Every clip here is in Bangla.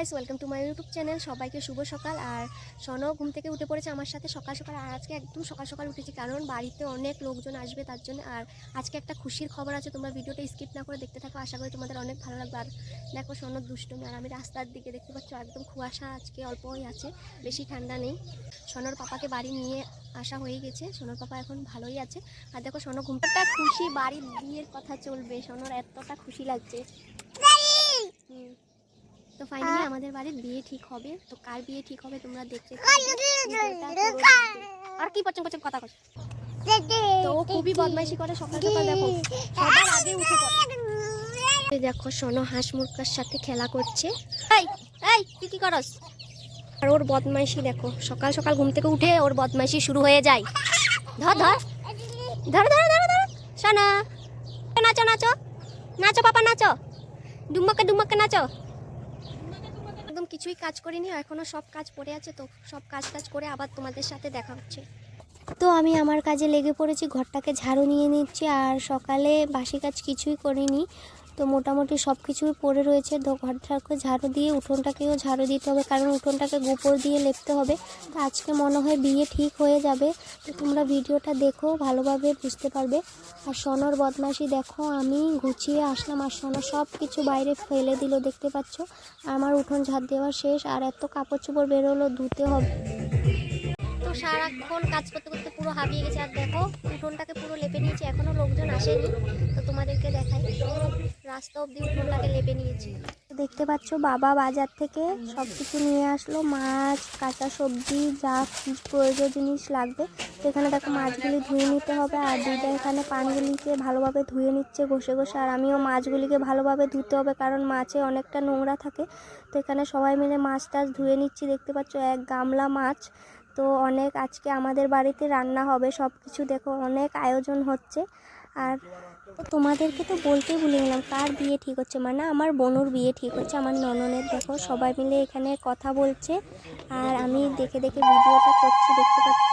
Guys welcome to my YouTube channel সবাইকে শুভ সকাল। আর সনও ঘুম থেকে উঠে পড়েছে আমার সাথে সকাল সকাল। আর আজকে একদম সকাল সকাল উঠেছি, কারণ বাড়িতে অনেক লোকজন আসবে তার জন্য। আর আজকে একটা খুশির খবর আছে, তোমরা ভিডিওটা স্কিপ না করে দেখতে থাকো। আশা করি তোমাদের অনেক ভালো লাগবে। আর দেখো সনর দুষ্টুমি। আর আমি রাস্তার দিকে দেখতে পাচ্ছ, একদম কুয়াশা আজকে অল্পই আছে, বেশি ঠান্ডা নেই। সনর পাপাকে বাড়ি নিয়ে আসা হয়ে গেছে। সোনর পাপা এখন ভালোই আছে। আর দেখো সোনো ঘুমটা খুশি বাড়ির বিয়ের কথা চলবে। সোনর এতটা খুশি লাগছে। ফাইনালি আমাদের বাড়ির বিয়ে ঠিক হবে। তো কার বিয়ে ঠিক হবে তোমরা দেখতে। আর কি পছন্দ পছন্দ কথা কর তো খুবই বদমাইশি করে সকাল সকাল দেখো সবার আগে উঠে পড়ে। দেখো সোনো হাঁস মুরগার সাথে খেলা করছে। এই এই তুই কি করস? আর ওর বদমাইশি দেখো সকাল সকাল ঘুম থেকে উঠে ওর বদমাইশি শুরু হয়ে যায়। ধর ধর। ধর ধর ধর ধর। সোনা নাচো নাচো। নাচো পাপা নাচো। ডুম্মাকে ডুম্মাকে নাচো। কিছুই কাজ করিনি এখনও সব কাজ পড়ে আছে তো সব কাজ টাজ করে আবার তোমাদের সাথে দেখা হচ্ছে। তো আমি আমার কাজে লেগে পড়েছি, ঘরটাকে ঝাড়ু নিয়ে নিচ্ছি আর সকালে বাসি কাজ কিছুই করিনি। তো মোটামুটি সব কিছুই পড়ে রয়েছে। ঘরটাকে ঝাড়ু দিয়ে, উঠোনটাকেও ঝাড়ু দিতে হবে কারণ উঠোনটাকে গোপর দিয়ে লেপতে হবে। তো আজকে মনে হয় বিয়ে ঠিক হয়ে যাবে। তো তোমরা ভিডিওটা দেখো, ভালোভাবে বুঝতে পারবে। আর সনর বদমাশি দেখো, আমি গুছিয়ে আসলাম আর সনর সব কিছু বাইরে ফেলে দিল, দেখতে পাচ্ছ? আমার উঠোন ঝাড় দেওয়া শেষ আর এত কাপড় চোপড় বেরোলো, ধুতে হবে। সারাক্ষণ কাজ করতে করতে পুরো হাবিয়ে গেছে। আর দেখো, উঠোনটাকে পুরো লেপে নিয়েছি, এখনও লোকজন আসেনি। তো তোমাদেরকে দেখাই, রাস্তা অবধি উঠোনটাকে লেপে নিয়েছি। দেখতে পাচ্ছ, বাবা বাজার থেকে সব কিছু নিয়ে আসলো, মাছ, কাঁচা সবজি, যা প্রয়োজন জিনিস লাগবে। তো এখানে দেখো মাছগুলি ধুয়ে নিতে হবে, আর দিদা এখানে পানগুলিকে ভালোভাবে ধুয়ে নিচ্ছে ঘষে ঘষে, আর আমিও মাছগুলিকে ভালোভাবে ধুতে হবে, কারণ মাছে অনেকটা নোংরা থাকে। তো এখানে সবাই মিলে মাছ টাছ ধুয়ে নিচ্ছি, দেখতে পাচ্ছ, এক গামলা মাছ। তো অনেক আজকে আমাদের বাড়িতে রান্না হবে সব কিছু দেখো অনেক আয়োজন হচ্ছে। আর তোমাদেরকে তো বলতে ভুলে গেলাম, কার বিয়ে ঠিক হচ্ছে? মানে আমার বোনুর বিয়ে ঠিক হচ্ছে, আমার নননের দেখো সবাই মিলে এখানে কথা বলছে। আর আমি দেখে দেখে ভিডিওটা করছি, দেখতে পাচ্ছি?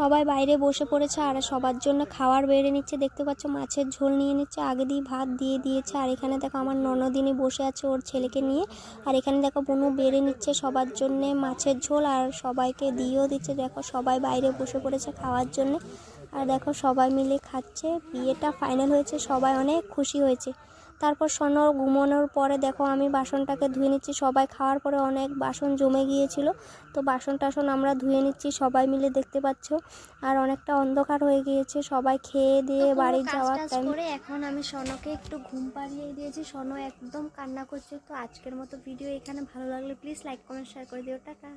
সবাই বাইরে বসে পড়েছে আর সবার জন্য খাবার বেড়ে নিচ্ছে। দেখতে পাচ্ছ, মাছের ঝোল নিয়ে নিচ্ছে, আগে দিয়ে ভাত দিয়ে দিয়েছে। আর এখানে দেখো আমার ননদিনী বসে আছে ওর ছেলেকে নিয়ে। আর এখানে দেখো বনু বেড়ে নিচ্ছে সবার জন্য মাছের ঝোল আর সবাইকে দিয়েও দিচ্ছে। দেখো সবাই বাইরে বসে পড়েছে খাওয়ার জন্য। আর দেখো সবাই মিলে খাচ্ছে। বিয়েটা ফাইনাল হয়েছে, সবাই অনেক খুশি হয়েছে। তারপর সোনো ঘুমানোর পরে দেখো আমি বাসনটাকে ধুয়ে নিচ্ছি। সবাই খাওয়ার পরে অনেক বাসন জমে গিয়েছিল। তো বাসন টাসন আমরা ধুয়ে নিচ্ছি সবাই মিলে দেখতে পাচ্ছ। আর অনেকটা অন্ধকার হয়ে গিয়েছে সবাই খেয়ে দিয়ে বাড়ি যাওয়ার টাইম করে এখন আমি সনকে একটু ঘুম পাড়িয়ে দিয়েছি। সনো একদম কান্না করছে। তো আজকের মতো ভিডিও এখানে ভালো লাগলে প্লিজ লাইক কমেন্ট শেয়ার করে দিও। টাটা।